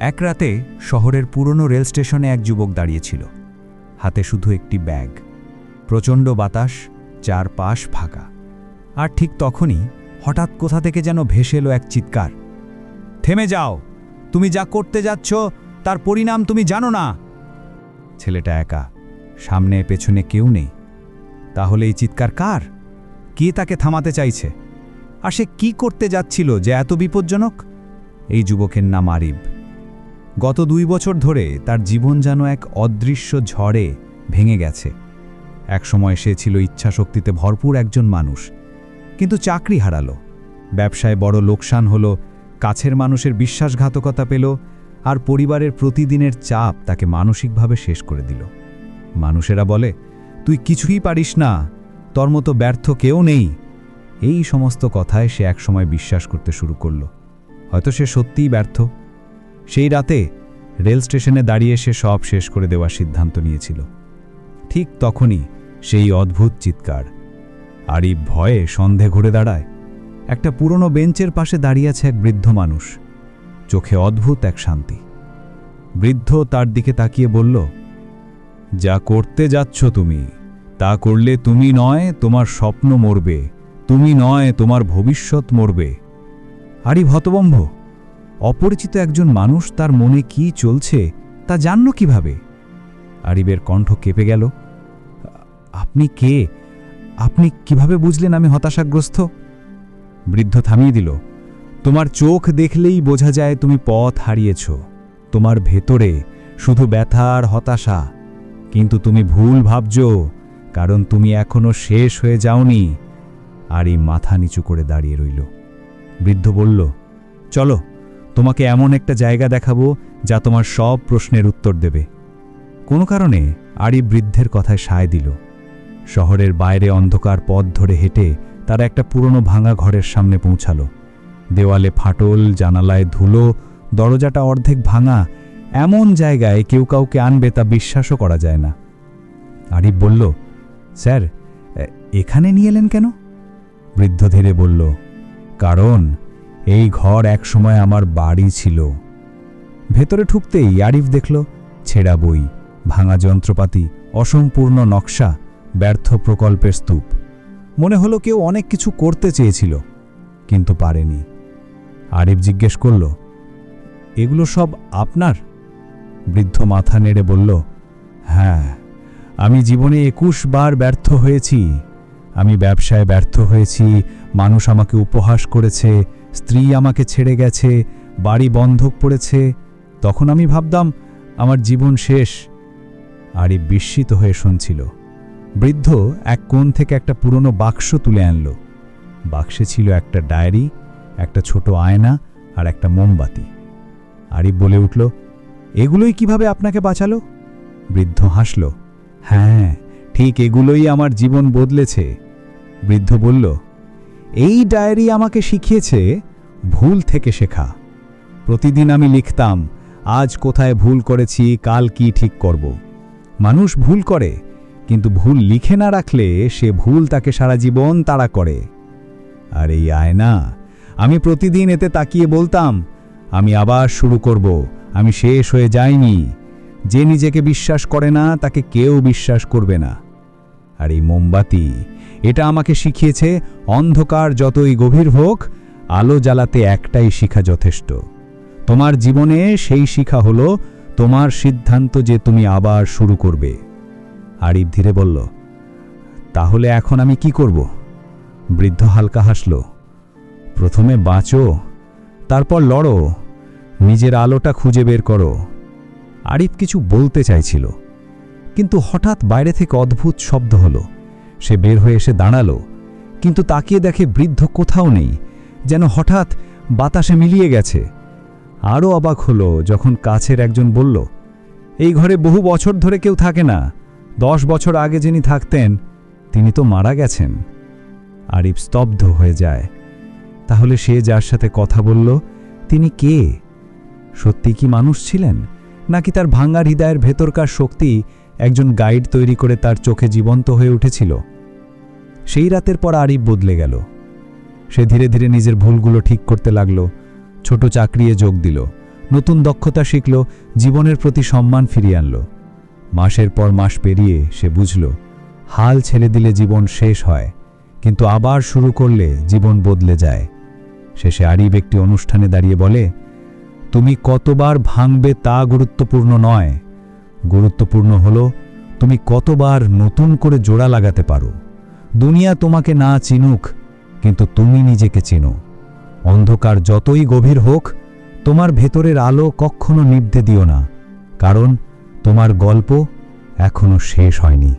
এক রাতে শহরের পুরনো রেল স্টেশনে এক যুবক দাঁড়িয়েছিল। হাতে শুধু একটি ব্যাগ। প্রচণ্ড বাতাস, চারপাশ ফাঁকা। আর ঠিক তখনই হঠাৎ কোথা থেকে যেন ভেসে এলো এক চিৎকার। থেমে যাও! তুমি যা করতে যাচ্ছ, তার পরিণাম তুমি জানো না! ছেলেটা একা, সামনে পেছনে কেউ নেই। তাহলে এই চিৎকার কার? কে তাকে থামাতে চাইছে? আর সে কী করতে যাচ্ছিল যে এত বিপজ্জনক? এই যুবকের নাম আরিব। গত দুই বছর ধরে তার জীবন যেন এক অদৃশ্য ঝড়ে ভেঙে গেছে। একসময় সে ছিল ইচ্ছাশক্তিতে ভরপুর একজন মানুষ, কিন্তু চাকরি হারালো। ব্যবসায় বড় লোকসান হলো, কাছের মানুষের বিশ্বাসঘাতকতা পেল, আর পরিবারের প্রতিদিনের চাপ তাকে মানসিকভাবে শেষ করে দিল। মানুষেরা বলে, তুই কিছুই পারিস না, তোর মতো ব্যর্থ কেউ নেই। এই সমস্ত কথায় সে একসময় বিশ্বাস করতে শুরু করল। হয়তো সে সত্যিই ব্যর্থ। সেই রাতে রেল স্টেশনে দাঁড়িয়ে সে সব শেষ করে দেওয়ার সিদ্ধান্ত নিয়েছিল। ঠিক তখনই সেই অদ্ভুত চিৎকার আরিব ভয়ে সন্ধে ঘুরে দাঁড়ায় একটা পুরনো বেঞ্চের পাশে দাঁড়িয়ে আছে এক বৃদ্ধ মানুষ। চোখে অদ্ভুত এক শান্তি। বৃদ্ধ তার দিকে তাকিয়ে বলল, যা করতে যাচ্ছ তুমি, তা করলে তুমি নয় তোমার স্বপ্ন মরবে, তুমি নয় তোমার ভবিষ্যৎ মরবে। আরিব হতবম্ভ অপরিচিত একজন মানুষ তার মনে কি চলছে তা জানল কীভাবে? আরিবের কণ্ঠ কেঁপে গেল। আপনি কে? আপনি কীভাবে বুঝলেন আমি হতাশাগ্রস্ত? বৃদ্ধ থামিয়ে দিল। তোমার চোখ দেখলেই বোঝা যায় তুমি পথ হারিয়েছ। তোমার ভেতরে শুধু ব্যথা আর হতাশা। কিন্তু তুমি ভুল ভাবছ, কারণ তুমি এখনও শেষ হয়ে যাওনি। আর এই মাথা নিচু করে দাঁড়িয়ে রইল। বৃদ্ধ বলল, চলো। তোমাকে এমন একটা জায়গা দেখাবো যা তোমার সব প্রশ্নের উত্তর দেবে। কোনো কারণে আরি বৃদ্ধের কথায় সায় দিল। শহরের বাইরে অন্ধকার পথ ধরে হেঁটে তারা একটা পুরনো ভাঙা ঘরের সামনে পৌঁছালো। দেওয়ালে ফাটল, জানালায় ধুলো, দরজাটা অর্ধেক ভাঙা, এমন জায়গায় কেউ কাউকে আনবে তা বিশ্বাসও করা যায় না। আরিফ বলল, স্যার এখানে নিয়ে এলেন কেন? বৃদ্ধ ধীরে বলল, কারণ এই ঘর একসময় আমার বাড়ি ছিল। ভেতরে ঠুকতেই আরিফ দেখল, ছেঁড়া বই, ভাঙা যন্ত্রপাতি, অসম্পূর্ণ নকশা, ব্যর্থ প্রকল্পের স্তূপ। মনে হলো কেউ অনেক কিছু করতে চেয়েছিল, কিন্তু পারেনি। আরিফ জিজ্ঞেস করল, এগুলো সব আপনার? বৃদ্ধ মাথা নেড়ে বলল হ্যাঁ আমি জীবনে একুশ বার ব্যর্থ হয়েছি। আমি ব্যবসায় ব্যর্থ হয়েছি, মানুষ আমাকে উপহাস করেছে স্ত্রী আমাকে ছেড়ে গেছে, বাড়ি বন্ধক পড়েছে, তখন আমি ভাবতাম আমার জীবন শেষ। আরই বিস্মিত হয়ে শুনছিল। বৃদ্ধ এক কোণ থেকে একটা পুরনো বাক্স তুলে আনল। বাক্সে ছিল একটা ডায়েরি, একটা ছোট আয়না আর একটা মোমবাতি। আরিফ বলে উঠল, এগুলোই কীভাবে আপনাকে বাঁচালো? বৃদ্ধ হাসল হ্যাঁ ঠিক এগুলোই আমার জীবন বদলেছে। বৃদ্ধ বলল এই ডায়েরি আমাকে শিখিয়েছে ভুল থেকে শেখা। প্রতিদিন আমি লিখতাম, আজ কোথায় ভুল করেছি, কাল কি ঠিক করব। মানুষ ভুল করে, কিন্তু ভুল লিখে না রাখলে সে ভুল তাকে সারা জীবন তাড়া করে। আর এই আয়না, আমি প্রতিদিন এতে তাকিয়ে বলতাম, আমি আবার শুরু করব, আমি শেষ হয়ে যাইনি। যে নিজেকে বিশ্বাস করে না, তাকে কেউ বিশ্বাস করবে না। আর এই মোমবাতি, এটা আমাকে শিখিয়েছে, অন্ধকার যতই গভীর হোক, আলো জ্বালাতে একটাই শিখা যথেষ্ট। তোমার জীবনে সেই শিখা হলো, তোমার সিদ্ধান্ত যে তুমি আবার শুরু করবে। আরিফ ধীরে বলল, তাহলে এখন আমি কি করব? বৃদ্ধ হালকা হাসল, প্রথমে বাঁচো, তারপর লড়ো, নিজের আলোটা খুঁজে বের করো। আরিফ কিছু বলতে চাইছিল। কিন্তু হঠাৎ বাইরে থেকে অদ্ভুত শব্দ হলো। সে বের হয়ে এসে দাঁড়াল, কিন্তু তাকিয়ে দেখে বৃদ্ধ কোথাও নেই, যেন হঠাৎ বাতাসে মিলিয়ে গেছে। আরও অবাক হলো যখন কাছের একজন বলল, এই ঘরে বহু বছর ধরে কেউ থাকে না। দশ বছর আগে যিনি থাকতেন, তিনি তো মারা গেছেন। আরিফ স্তব্ধ হয়ে যায়। তাহলে সে যার সাথে কথা বলল, তিনি কে? সত্যি কি মানুষ ছিলেন, নাকি তার ভাঙ্গার হৃদয়ের ভেতরকার শক্তি একজন গাইড তৈরি করে তার চোখে জীবন্ত হয়ে উঠেছিল। সেই রাতের পর আরিফ বদলে গেল। সে ধীরে ধীরে নিজের ভুলগুলো ঠিক করতে লাগল, ছোট চাকরিয়ে যোগ দিল, নতুন দক্ষতা শিখল, জীবনের প্রতি সম্মান ফিরিয়ে আনল। মাসের পর মাস পেরিয়ে সে বুঝল, হাল ছেড়ে দিলে জীবন শেষ হয়, কিন্তু আবার শুরু করলে জীবন বদলে যায়। শেষে আরিব একটি অনুষ্ঠানে দাঁড়িয়ে বলে, তুমি কতবার ভাঙবে তা গুরুত্বপূর্ণ নয়। গুরুত্বপূর্ণ হল, তুমি কতবার নতুন করে জোড়া লাগাতে পারো। দুনিয়া তোমাকে না চিনুক, কিন্তু তুমি নিজেকে চিনো। অন্ধকার যতই গভীর হোক, তোমার ভেতরের আলো কখনো নিভতে দিও না, কারণ তোমার গল্প এখনও শেষ হয়নি।